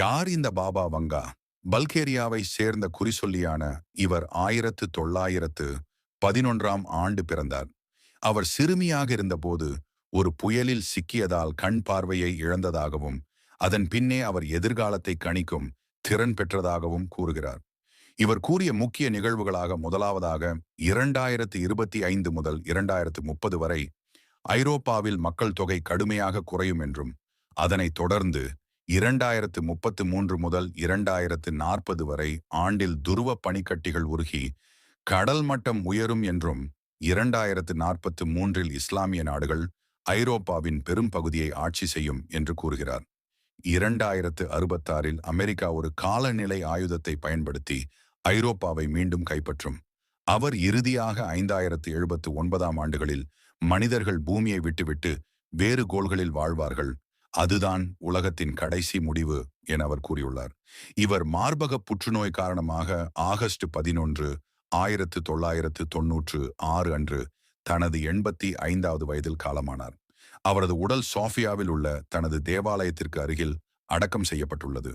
யார் இந்த பாபா வங்கா? பல்கேரியாவை சேர்ந்த குறிசொல்லியான இவர் ஆயிரத்து தொள்ளாயிரத்து பதினொன்றாம் ஆண்டு பிறந்தார். அவர் சிறுமியாக இருந்தபோது ஒரு புயலில் சிக்கியதால் கண் பார்வையை இழந்ததாகவும் அதன் பின்னே அவர் எதிர்காலத்தை கணிக்கும் திறன் பெற்றதாகவும் கூறுகிறார். இவர் கூறிய முக்கிய நிகழ்வுகளாக முதலாவதாக இரண்டாயிரத்து இருபத்தி ஐந்து முதல் இரண்டாயிரத்து முப்பது வரை ஐரோப்பாவில் மக்கள் தொகை கடுமையாக குறையும் என்றும் அதனைத் தொடர்ந்து இரண்டாயிரத்து முப்பத்து மூன்று முதல் இரண்டாயிரத்து நாற்பது வரை ஆண்டில் துருவ பனிக்கட்டிகள் உருகி கடல் மட்டம் உயரும் என்றும் இரண்டாயிரத்து நாற்பத்து மூன்றில் இஸ்லாமிய நாடுகள் ஐரோப்பாவின் பெரும் பகுதியை ஆட்சி செய்யும் என்று கூறுகிறார். இரண்டாயிரத்து அறுபத்தாறில் அமெரிக்கா ஒரு காலநிலை ஆயுதத்தை பயன்படுத்தி ஐரோப்பாவை மீண்டும் கைப்பற்றும். அவர் இறுதியாக ஐந்தாயிரத்து எழுபத்து ஒன்பதாம் ஆண்டுகளில் மனிதர்கள் பூமியை விட்டுவிட்டு வேறு கோள்களில் வாழ்வார்கள். அதுதான் உலகத்தின் கடைசி முடிவு என அவர் கூறியுள்ளார். இவர் மார்பக புற்றுநோய் காரணமாக ஆகஸ்ட் பதினொன்று ஆயிரத்து தொள்ளாயிரத்து தொன்னூற்று ஆறு அன்று தனது எண்பத்தி ஐந்தாவது வயதில் காலமானார். அவரது உடல் சோஃபியாவில் உள்ள தனது தேவாலயத்திற்கு அருகில் அடக்கம் செய்யப்பட்டுள்ளது.